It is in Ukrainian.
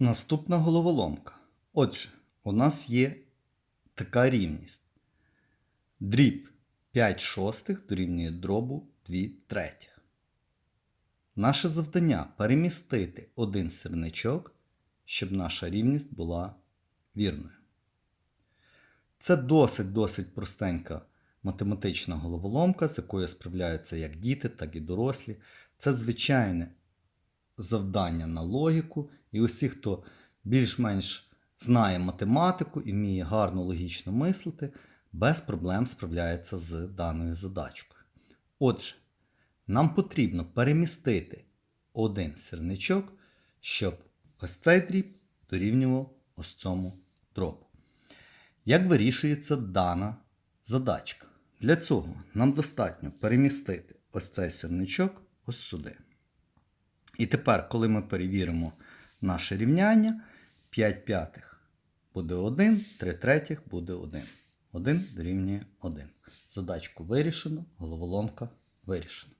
Наступна головоломка. Отже, у нас є така рівність. Дріб 5 шостих дорівнює дробу 2 третіх. Наше завдання перемістити один сірничок, щоб наша рівність була вірною. Це досить-досить простенька математична головоломка, з якою справляються як діти, так і дорослі. Це звичайне завдання на логіку, і усі, хто більш-менш знає математику і вміє гарно логічно мислити, без проблем справляється з даною задачкою. Отже, нам потрібно перемістити один сірничок, щоб ось цей дріб дорівнював ось цьому дробу. Як вирішується дана задачка? Для цього нам достатньо перемістити ось цей сірничок ось сюди. І тепер, коли ми перевіримо наше рівняння, 5 п'ятих буде 1, 3 третіх буде 1. 1 дорівнює 1. Задачку вирішено, головоломка вирішена.